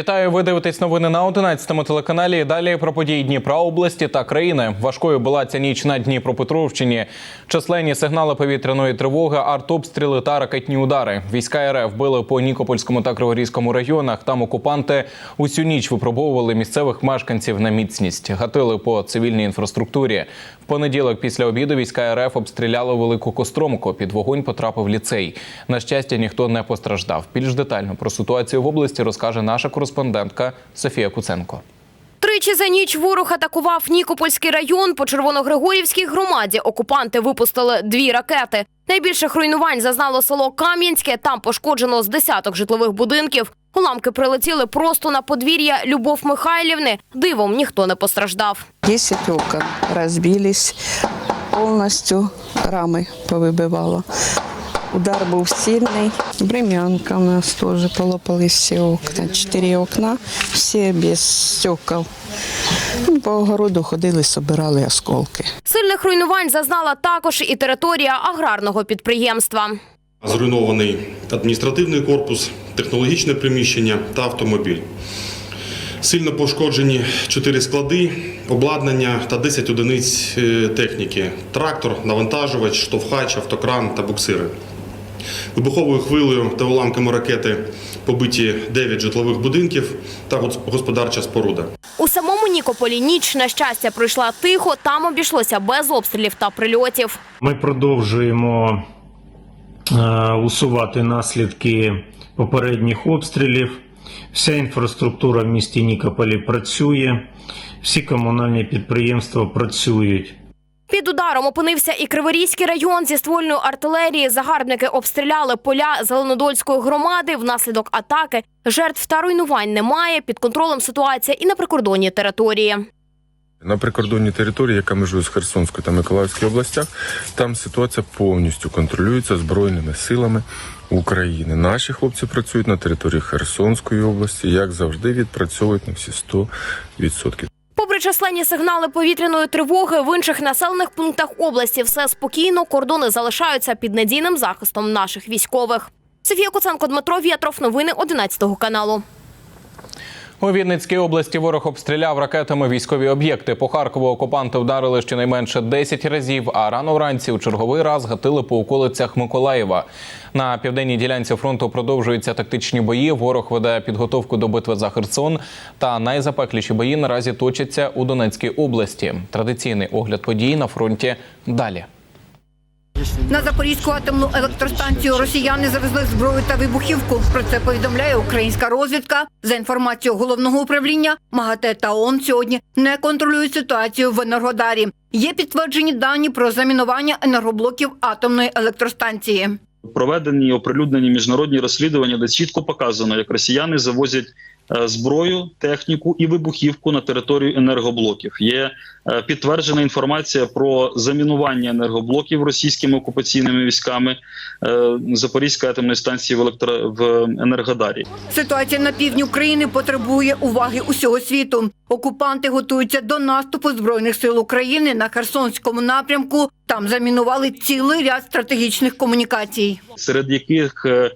Вітаю, ви дивитесь новини на 11 телеканалі. Далі про події Дніпра області та країни. Важкою була ця ніч на Дніпропетровщині. Численні сигнали повітряної тривоги, артобстріли та ракетні удари. Війська РФ били по Нікопольському та Криворізькому районах. Там окупанти усю ніч випробовували місцевих мешканців на міцність, гатили по цивільній інфраструктурі. Понеділок після обіду війська РФ обстріляли велику костромку. Під вогонь потрапив ліцей. На щастя, ніхто не постраждав. Більш детально про ситуацію в області розкаже наша кореспондентка Софія Куценко. Тричі за ніч ворог атакував Нікопольський район. По Червоногригорівській громаді окупанти випустили дві ракети. Найбільших руйнувань зазнало село Кам'янське. Там пошкоджено з десяток житлових будинків. Уламки прилетіли просто на подвір'я Любов Михайлівни. Дивом ніхто не постраждав. 10 окон разбились, полностью рамы повыбивало. Удар був сильний. Времянка у нас теж полопались всі окна. Чотири окна, всі без стекол. Ну, По огороду ходили, собирали осколки. Сильних руйнувань зазнала також і територія аграрного підприємства. Зруйнований адміністративний корпус, технологічне приміщення та автомобіль. Сильно пошкоджені 4 склади, обладнання та 10 одиниць е, техніки: трактор, навантажувач, штовхач, автокран та буксири. Вибуховою хвилею та уламками ракети побиті 9 житлових будинків та господарча споруда. У самому Нікополі ніч, на щастя, пройшла тихо. Там обійшлося без обстрілів та прильотів. Ми продовжуємо е, усувати наслідки попередніх обстрілів. Вся інфраструктура в місті Нікополі працює, всі комунальні підприємства працюють. Під ударом опинився і Криворізький район зі ствольної артилерії. Загарбники обстріляли поля Зеленодольської громади. Внаслідок атаки жертв та руйнувань немає. Під контролем ситуація і на прикордонній території. На прикордонній території, яка межує з Херсонською та Миколаївською областях, там ситуація повністю контролюється збройними силами України. Наші хлопці працюють на території Херсонської області, як завжди, відпрацьовують на всі 100%. Попри численні сигнали повітряної тривоги, в інших населених пунктах області все спокійно. Кордони залишаються під надійним захистом наших військових. Софія Коценко, Дмитро Вєтров. Новини 11 каналу. У Вінницькій області ворог обстріляв ракетами військові об'єкти. По Харкову окупанти вдарили щонайменше 10 разів, а рано вранці у черговий раз гатили по околицях Миколаєва. На південній ділянці фронту продовжуються тактичні бої. Ворог веде підготовку до битви за Херсон. Та найзапекліші бої наразі точаться у Донецькій області. Традиційний огляд подій на фронті далі. На Запорізьку атомну електростанцію росіяни завезли зброю та вибухівку. Про це повідомляє українська розвідка. За інформацією головного управління, МАГАТЕ та ООН сьогодні не контролюють ситуацію в Енергодарі. Є підтверджені дані про замінування енергоблоків атомної електростанції. проведені і оприлюднені міжнародні розслідування, де чітко показано, як росіяни завозять зброю, техніку і вибухівку на територію енергоблоків. Є е, підтверджена інформація про замінування енергоблоків російськими окупаційними військами е, Запорізької атомної станції в електро в Енергодарі. Ситуація на півдні України потребує уваги усього світу. Окупанти готуються до наступу збройних сил України на Херсонському напрямку. Там замінували цілий ряд стратегічних комунікацій. серед яких е, е,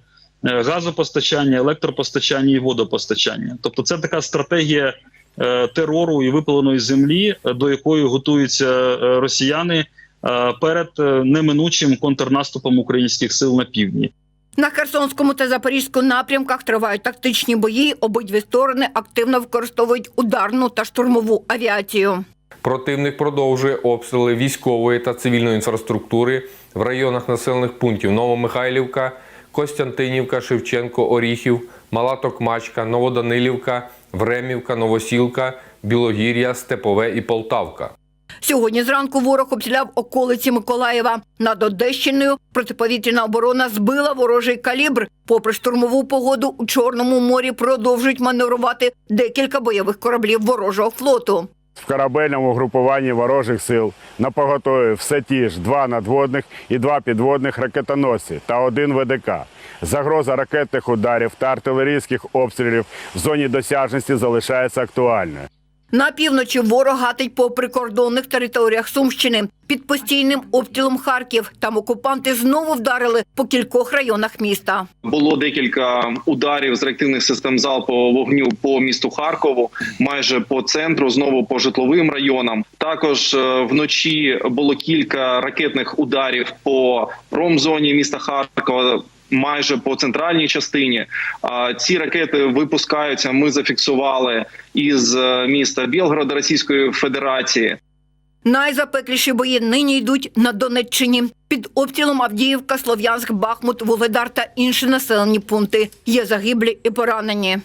газопостачання, електропостачання і водопостачання. Тобто, це така стратегія е, терору і випаленої землі, е, до якої готуються е, росіяни е, перед е, неминучим контрнаступом українських сил на півдні. На Херсонському та Запорізькому напрямках тривають тактичні бої. Обидві сторони активно використовують ударну та штурмову авіацію. Противник продовжує обстріли військової та цивільної інфраструктури в районах населених пунктів Новомихайлівка, Костянтинівка, Шевченко, Оріхів, Мала Токмачка, Новоданилівка, Времівка, Новосілка, Білогір'я, Степове і Полтавка. Сьогодні зранку ворог обстріляв околиці Миколаєва. Над Одещиною протиповітряна оборона збила ворожий калібр. Попри штурмову погоду у Чорному морі продовжують маневрувати декілька бойових кораблів ворожого флоту. В корабельному групуванні ворожих сил на поготові все ті ж два надводних і два підводних ракетоносці та один ВДК. Загроза ракетних ударів та артилерійських обстрілів в зоні досяжності залишається актуальною. На півночі ворог гатить по прикордонних територіях Сумщини. Під постійним обстрілом Харків там окупанти знову вдарили по кількох районах міста. Було декілька ударів з реактивних систем залпового вогню по місту Харкову, майже по центру, знову по житловим районам. Також е, вночі було кілька ракетних ударів по промзоні міста Харкова. Майже по центральній частині ці ракети випускаються. Ми зафіксували із е, міста Білгорода Російської Федерації. Найзапекліші бої нині йдуть на Донеччині. Під обстрілом Авдіївка, Слов'янськ, Бахмут, Вугледар та інші населені пункти. Є загиблі і поранені.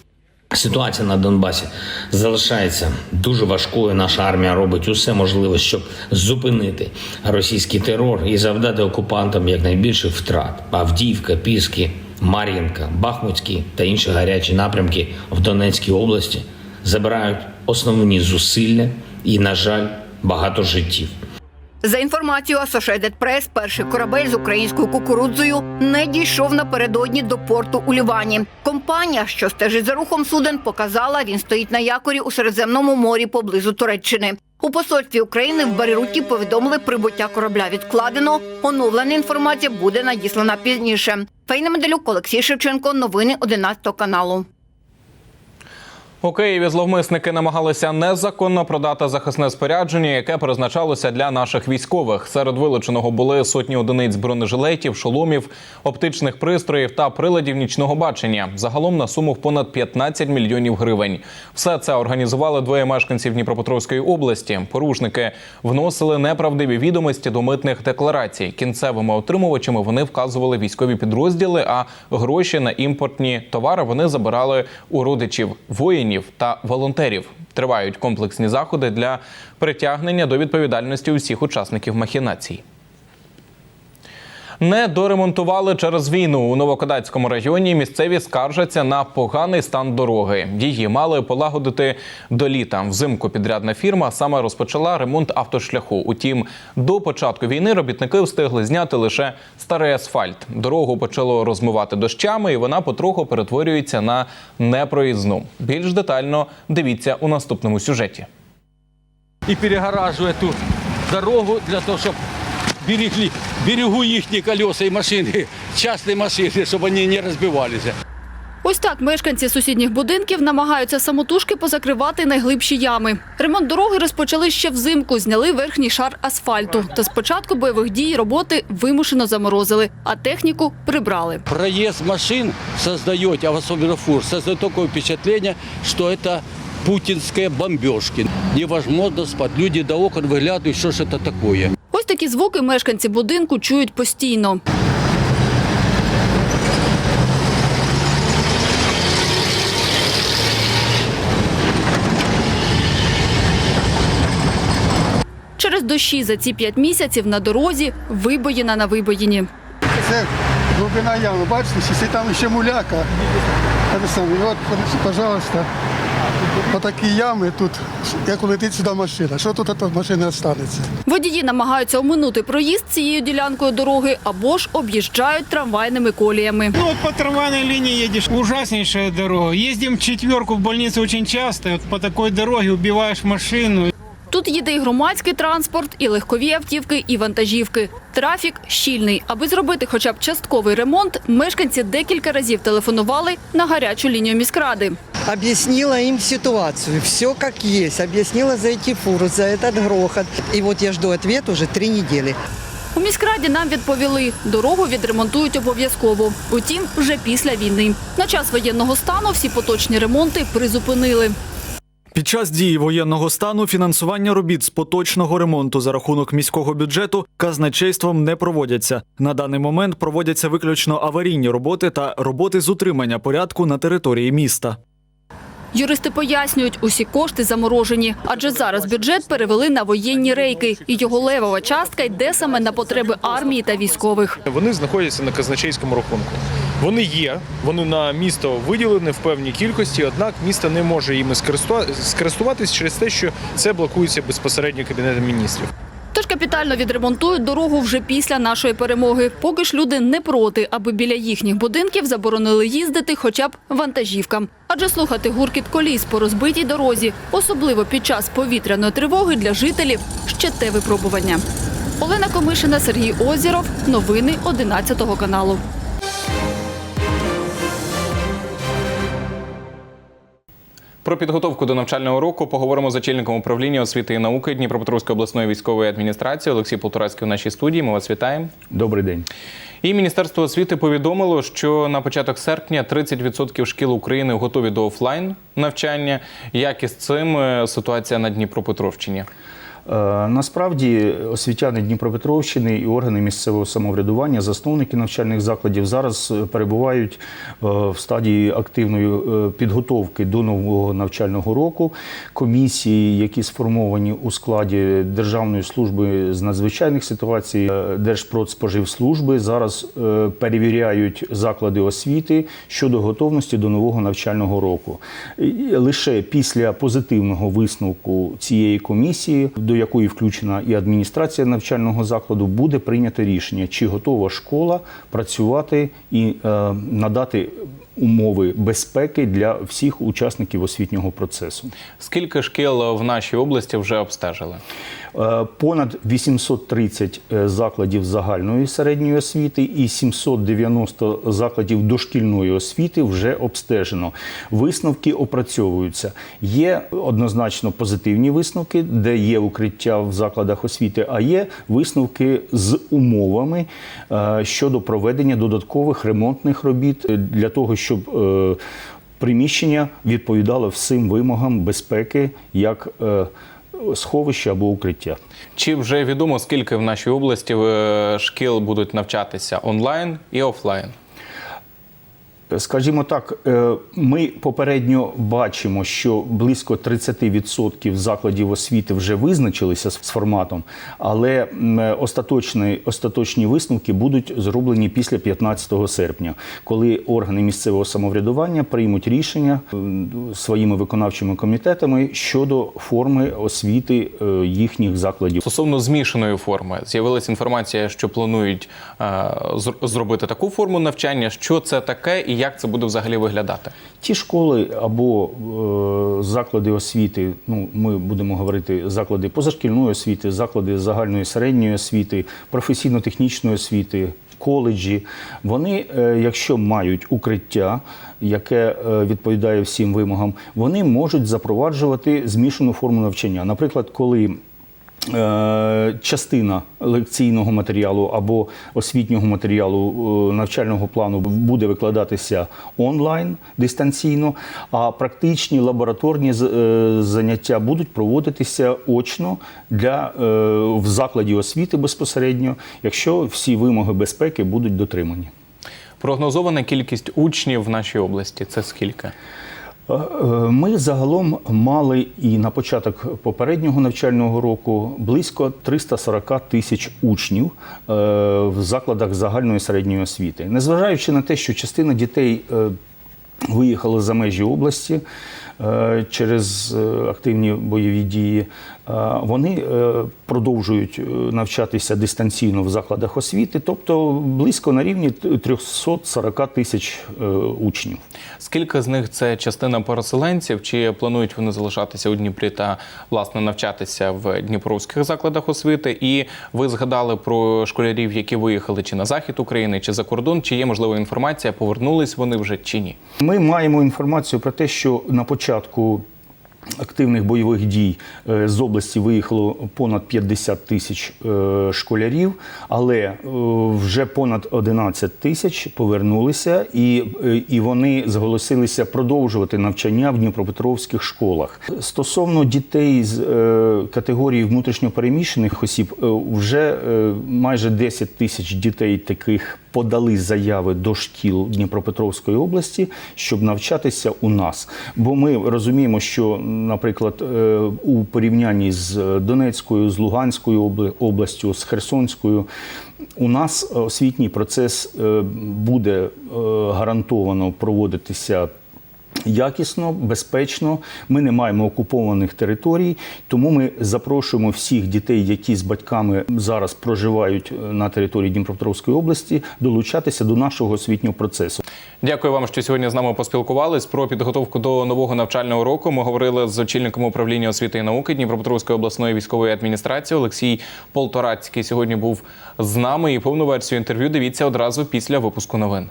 Ситуація на Донбасі залишається дуже важкою. Наша армія робить усе можливе, щоб зупинити російський терор і завдати окупантам якнайбільших втрат. Авдіївка, Піски, Мар'їнка, Бахмутські та інші гарячі напрямки в Донецькій області забирають основні зусилля і, на жаль, багато життів. За інформацією Associated Press, перший корабель з українською кукурудзою не дійшов напередодні до порту у Лівані. Компанія, що стежить за рухом суден, показала, він стоїть на якорі у Середземному морі поблизу Туреччини. У посольстві України в Бейруті повідомили, прибуття корабля відкладено. Оновлена інформація буде надіслана пізніше. Фейна Медалюк, Олексій Шевченко. Новини 11 каналу. У Києві зловмисники намагалися незаконно продати захисне спорядження, яке призначалося для наших військових. Серед вилученого були сотні одиниць бронежилетів, шоломів, оптичних пристроїв та приладів нічного бачення. Загалом на суму в понад 15 мільйонів гривень. Все це організували двоє мешканців Дніпропетровської області. Порушники вносили неправдиві відомості до митних декларацій. Кінцевими отримувачами вони вказували військові підрозділи, а гроші на імпортні товари вони забирали у родичів воїнів та волонтерів. Тривають комплексні заходи для притягнення до відповідальності усіх учасників махінацій. Не доремонтували через війну у Новокодацькому районі. Місцеві скаржаться на поганий стан дороги. Її мали полагодити до літа. Взимку підрядна фірма саме розпочала ремонт автошляху. Утім, до початку війни робітники встигли зняти лише старий асфальт. Дорогу почало розмивати дощами, і вона потроху перетворюється на непроїзну. Більш детально дивіться у наступному сюжеті. і перегоражує ту дорогу для того, щоб берегли, берегу їхні колеса і машини, частні машини, щоб вони не розбивалися. Ось так мешканці сусідніх будинків намагаються самотужки позакривати найглибші ями. Ремонт дороги розпочали ще взимку, зняли верхній шар асфальту. Та з початку бойових дій роботи вимушено заморозили, а техніку прибрали. Проезд машин создает, а особенно фур, создает такое впечатление, что это путинские бомбежки. Невозможно спать. Люди до окон выглядывают, что ж это такое. Ось такі звуки мешканці будинку чують постійно. Через дощі за ці п'ять місяців на дорозі вибоїна на вибоїні. Це глибина ями, бачите, якщо там ще муляка. Це саме. І от, пожалуйста, отакі ями тут, як улетить сюди машина. Що тут від машини залишиться? Водії намагаються оминути проїзд цією ділянкою дороги або ж об'їжджають трамвайними коліями. Ну от по трамвайній лінії їдеш. Ужасніша дорога. Їздимо в четверку в лікарню дуже часто. От по такій дорозі вбиваєш машину. Тут їде і громадський транспорт, і легкові автівки, і вантажівки. Трафік щільний. Аби зробити хоча б частковий ремонт, мешканці декілька разів телефонували на гарячу лінію міськради. Объяснила им ситуацию, все как есть. Объяснила за эти фуры, за этот грохот. И вот я жду ответ уже три недели. У міськраді нам відповіли, дорогу відремонтують обов'язково. Утім, вже після війни. На час воєнного стану всі поточні ремонти призупинили. Під час дії воєнного стану фінансування робіт з поточного ремонту за рахунок міського бюджету казначейством не проводяться. На даний момент проводяться виключно аварійні роботи та роботи з утримання порядку на території міста. Юристи пояснюють, усі кошти заморожені, адже зараз бюджет перевели на воєнні рейки, і його левова частка йде саме на потреби армії та військових. Вони знаходяться на казначейському рахунку. Вони є, вони на місто виділені в певній кількості, однак місто не може скористува- скористуватись через те, що це блокується безпосередньо кабінетом міністрів. Тож капітально відремонтують дорогу вже після нашої перемоги. Поки ж люди не проти, аби біля їхніх будинків заборонили їздити хоча б вантажівкам. Адже слухати гуркіт коліс по розбитій дорозі, особливо під час повітряної тривоги для жителів, ще те випробування. Олена Комишина, Сергій Озіров. Новини 11 каналу. Про підготовку до навчального року поговоримо з очільником управління освіти і науки Дніпропетровської обласної військової адміністрації Олексій Полторацький в нашій студії. Ми вас вітаємо. Добрий день. І Міністерство освіти повідомило, що на початок серпня 30% шкіл України готові до офлайн навчання. Як із цим е, ситуація на Дніпропетровщині? Е, Насправді освітяни Дніпропетровщини і органи місцевого самоврядування, засновники навчальних закладів зараз е, перебувають е, в стадії активної підготовки до нового навчального року. Комісії, які сформовані у складі Державної служби з надзвичайних ситуацій, Держпродспоживслужби, зараз перевіряють заклади освіти щодо готовності до нового навчального року. Лише після позитивного висновку цієї комісії, до якої включена і адміністрація навчального закладу, буде прийнято рішення, чи готова школа працювати і е, надати умови безпеки для всіх учасників освітнього процесу. Скільки шкіл в нашій області вже обстежили? Е, Понад 830 закладів загальної середньої освіти і 790 закладів дошкільної освіти вже обстежено. Висновки опрацьовуються. Є однозначно позитивні висновки, де є укриття в закладах освіти, а є висновки з умовами е, щодо проведення додаткових ремонтних робіт е, для того, щоб е, приміщення відповідало всім вимогам безпеки як е, сховище або укриття. Чи вже відомо, скільки в нашій області е, шкіл будуть навчатися онлайн і офлайн? Скажімо так, е, ми попередньо бачимо, що близько 30% закладів освіти вже визначилися з форматом, але м, остаточні, остаточні висновки будуть зроблені після 15 серпня, коли органи місцевого самоврядування приймуть рішення е, своїми виконавчими комітетами щодо форми освіти е, їхніх закладів. Стосовно змішаної форми, з'явилася інформація, що планують е, зробити таку форму навчання. Що це таке і як це буде взагалі виглядати? Ті школи або е, заклади освіти, ну ми будемо говорити заклади позашкільної освіти, заклади загальної середньої освіти, професійно-технічної освіти. Коледжі, вони, е, якщо мають укриття, яке е, відповідає всім вимогам, вони можуть запроваджувати змішану форму навчання. Наприклад, коли частина лекційного матеріалу або освітнього матеріалу е, навчального плану буде викладатися онлайн дистанційно, а практичні лабораторні е, заняття будуть проводитися очно для е, в закладі освіти безпосередньо, якщо всі вимоги безпеки будуть дотримані. Прогнозована кількість учнів в нашій області це скільки? Е, Ми загалом мали і на початок попереднього навчального року близько 340 тисяч учнів е, в закладах загальної середньої освіти. Незважаючи на те, що частина дітей е, виїхали за межі області е, через е, активні бойові дії, е, вони продовжують навчатися дистанційно в закладах освіти, тобто близько на рівні 340 тисяч учнів. Скільки з них це частина переселенців? Чи планують вони залишатися у Дніпрі та власне навчатися в дніпровських закладах освіти? І ви згадали про школярів, які виїхали чи на захід України, чи за кордон? Чи є можлива інформація? Повернулись вони вже чи ні? Ми маємо інформацію про те, що на початку активних бойових дій е, з області виїхало понад 50 тисяч е, школярів, але е, вже понад 11 тисяч повернулися, і, і вони зголосилися продовжувати навчання в Дніпропетровських школах. Стосовно дітей з категорії внутрішньопереміщених осіб, вже майже 10 тисяч дітей таких подали заяви до шкіл Дніпропетровської області, щоб навчатися у нас. Бо ми розуміємо, що, наприклад, е, у порівнянні з Донецькою, з Луганською областю, з Херсонською, у нас освітній процес е, буде е, гарантовано проводитися якісно, безпечно. Ми не маємо окупованих територій, тому ми запрошуємо всіх дітей, які з батьками зараз проживають е, на території Дніпропетровської області, долучатися до нашого освітнього процесу. Дякую вам, що сьогодні з нами поспілкувались. Про підготовку до нового навчального року ми говорили з очільником управління освіти і науки Дніпропетровської обласної військової адміністрації Олексій Полторацький. Сьогодні був з нами. І повну версію інтерв'ю дивіться одразу після випуску новин.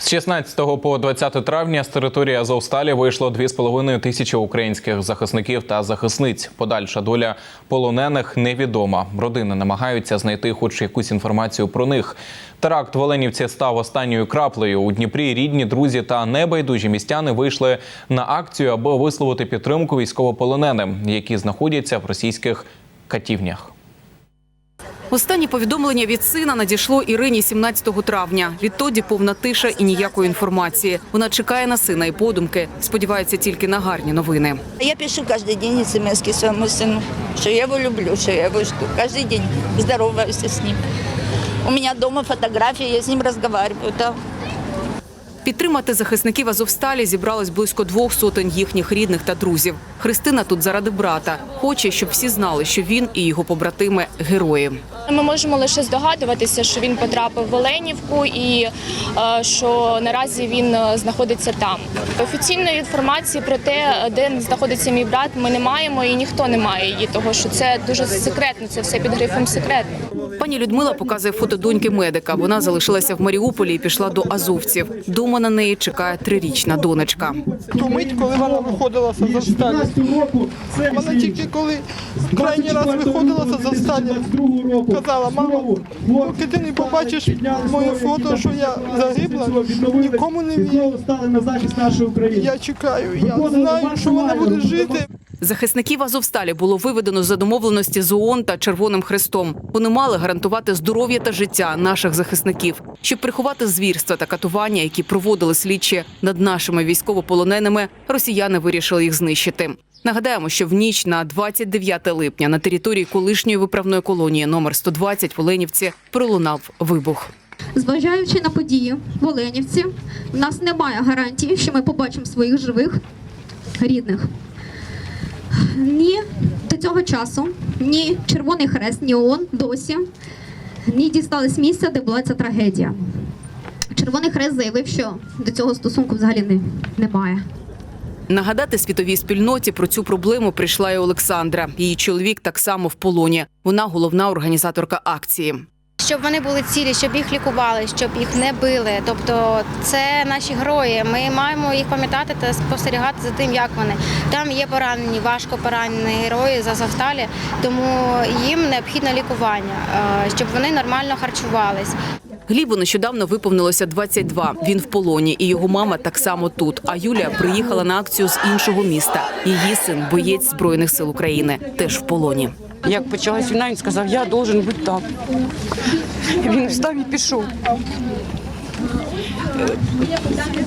З 16 по 20 травня з території Азовсталі вийшло 2,5 тисячі українських захисників та захисниць. Подальша доля полонених невідома. Родини намагаються знайти хоч якусь інформацію про них. Теракт в Оленівці став останньою краплею. У Дніпрі рідні, друзі та небайдужі містяни вийшли на акцію, аби висловити підтримку військовополоненим, які знаходяться в російських катівнях. Останнє повідомлення від сина надійшло Ірині 17 травня. Відтоді повна тиша і ніякої інформації. Вона чекає на сина і подумки. Сподівається тільки на гарні новини. Я пишу каждый день смс своему сыну, что я его люблю, что я его жду. Каждый день здороваюсь с ним. У меня дома фотографии, я с ним разговариваю. Підтримати захисників Азовсталі зібралось близько двох сотень їхніх рідних та друзів. Христина тут заради брата. Хоче, щоб всі знали, що він і його побратими герої. Ми можемо лише здогадуватися, що він потрапив в Оленівку і е, що наразі він е, знаходиться там. Офіційної інформації про те, де знаходиться мій брат, ми не маємо і ніхто не має її, того що це дуже секретно, це все під грифом секретно. Пані Людмила показує фото доньки медика. Вона залишилася в Маріуполі і пішла до азовців. Дома на неї чекає трирічна донечка. ту мить, коли вона виходила з Азовсталі. Вона тільки коли крайній раз виходила з Азовсталі, казала, мама, поки ти не побачиш моє фото, що я загибла, нікому не вірю. Я чекаю, я знаю, що вона буде жити. Захисників Азовсталі було виведено за домовленості з ООН та Червоним Хрестом. Вони мали гарантувати здоров'я та життя наших захисників, щоб приховати звірства та катування, які проводили слідчі над нашими військовополоненими. Росіяни вирішили їх знищити. Нагадаємо, що в ніч на 29 липня на території колишньої виправної колонії номер 120 в Оленівці пролунав вибух. Зважаючи на події в Оленівці, в нас немає гарантії, що ми побачимо своїх живих рідних. Ні до цього часу, ні Червоний Хрест, ні ООН досі не дістались місця, де була ця трагедія. Червоний Хрест заявив, що до цього стосунку взагалі не, немає. Нагадати світовій спільноті про цю проблему прийшла і Олександра. Її чоловік так само в полоні. Вона головна організаторка акції. Щоб вони були цілі, щоб їх лікували, щоб їх не били. Тобто це наші герої. Ми маємо їх пам'ятати та спостерігати за тим, як вони там є поранені, важко поранені герої за Завсталі, тому їм необхідне лікування, е, щоб вони нормально харчувались. Глібу нещодавно виповнилося 22. Він в полоні, і його мама так само тут. А Юлія приїхала на акцію з іншого міста. Її син боєць збройних сил України, теж в полоні. Як почалась війна, він сказав, я должен бути там. Він встав і пішов.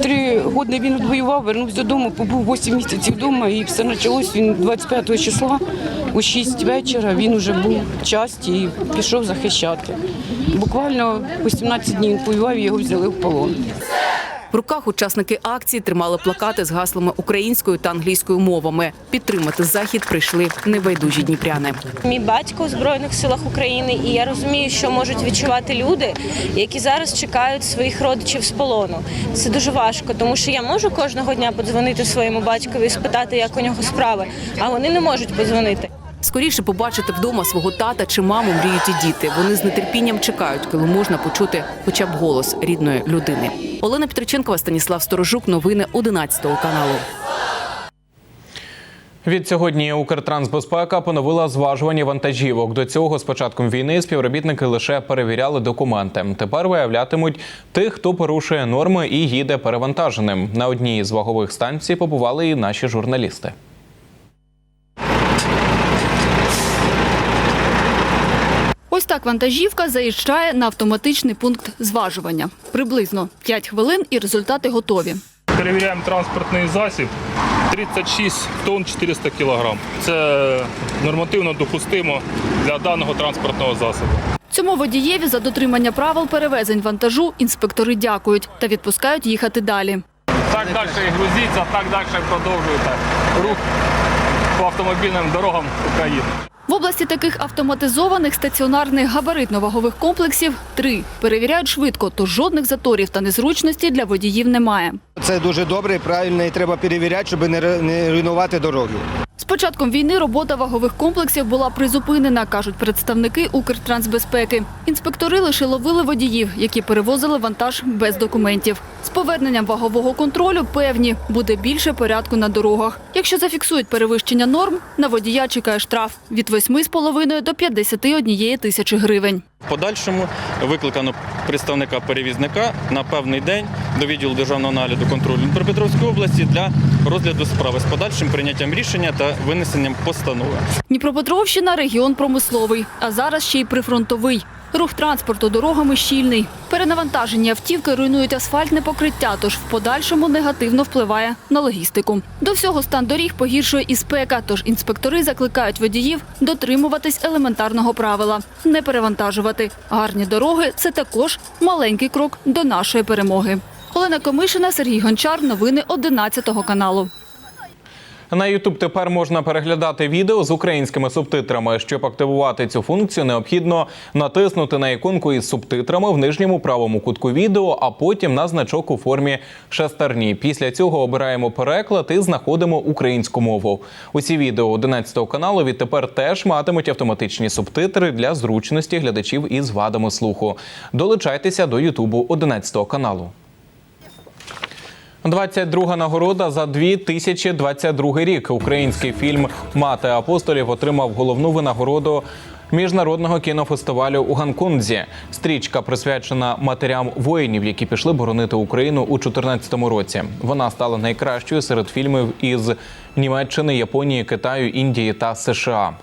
Три роки він відвоював, вернувся додому, побув 8 місяців вдома і все почалось. Він 25 числа у 6 вечора він вже був в часті і пішов захищати. Буквально 18 днів він воював і його взяли в полон. В руках учасники акції тримали плакати з гаслами українською та англійською мовами. Підтримати захід прийшли небайдужі дніпряни. Мій батько у Збройних силах України, і я розумію, що можуть відчувати люди, які зараз чекають своїх родичів з полону. Це дуже важко, тому що я можу кожного дня подзвонити своєму батькові і спитати, як у нього справи, а вони не можуть подзвонити. Скоріше побачити вдома свого тата чи маму мріють і діти. Вони з нетерпінням чекають, коли можна почути хоча б голос рідної людини. Олена Петриченкова, Станіслав Сторожук. Новини 11 каналу. Від сьогодні Укртрансбезпека поновила зважування вантажівок. До цього з початком війни співробітники лише перевіряли документи. Тепер виявлятимуть тих, хто порушує норми і їде перевантаженим. На одній з вагових станцій побували і наші журналісти. Ось так вантажівка заїжджає на автоматичний пункт зважування. Приблизно 5 хвилин і результати готові. Перевіряємо транспортний засіб 36 тонн 400 кілограм. Це нормативно допустимо для даного транспортного засобу. Цьому водієві за дотримання правил перевезень вантажу інспектори дякують та відпускають їхати далі. Так далі грузіться, так далі продовжуєте рух по автомобільним дорогам України. В області таких автоматизованих стаціонарних габаритно-вагових комплексів три перевіряють швидко, тож жодних заторів та незручностей для водіїв немає. Це дуже добре і правильно, і треба перевіряти, щоб не не руйнувати дороги. З початком війни робота вагових комплексів була призупинена, кажуть представники Укртрансбезпеки. Інспектори лише ловили водіїв, які перевозили вантаж без документів. З поверненням вагового контролю певні буде більше порядку на дорогах. Якщо зафіксують перевищення норм, на водія чекає штраф від 8,5 до 51 тисячі гривень. В подальшому викликано представника перевізника на певний день до відділу державного нагляду контролю Дніпропетровської області для розгляду справи з подальшим прийняттям рішення та винесенням постанови. Дніпропетровщина – регіон промисловий, а зараз ще й прифронтовий. Рух транспорту дорогами щільний. Перенавантажені автівки руйнують асфальтне покриття, тож в подальшому негативно впливає на логістику. До всього стан доріг погіршує і спека, тож інспектори закликають водіїв дотримуватись елементарного правила – не перевантажувати. Гарні дороги – це також маленький крок до нашої перемоги. Олена Комишина, Сергій Гончар. Новини 11 каналу. На YouTube тепер можна переглядати відео з українськими субтитрами. Щоб активувати цю функцію, необхідно натиснути на іконку із субтитрами в нижньому правому кутку відео, а потім на значок у формі шестерні. Після цього обираємо переклад і знаходимо українську мову. Усі відео 11 каналу відтепер теж матимуть автоматичні субтитри для зручності глядачів із вадами слуху. Долучайтеся до Ютубу 11 каналу. 22 нагорода за 2022 рік. Український фільм Мати апостолів отримав головну винагороду. Міжнародного кінофестивалю у Гонконзі стрічка присвячена матерям воїнів, які пішли боронити Україну у 2014 році. Вона стала найкращою серед фільмів із Німеччини, Японії, Китаю, Індії та США.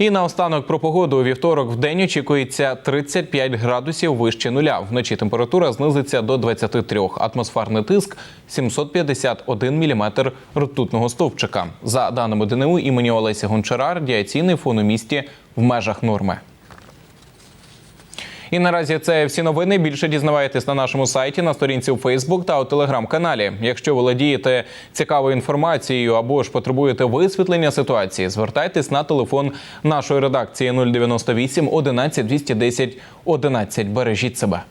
І наостанок про погоду у вівторок в день очікується 35 градусів вище нуля. Вночі температура знизиться до 23. Атмосферний тиск 751 міліметр ртутного стовпчика. За даними ДНУ імені Олеся Гончара, радіаційний фон у місті в межах норми. І наразі це всі новини. Більше дізнавайтесь на нашому сайті, на сторінці у Фейсбук та у телеграм-каналі. Якщо володієте цікавою інформацією або ж потребуєте висвітлення ситуації, звертайтесь на телефон нашої редакції 098 11 210 11. Бережіть себе.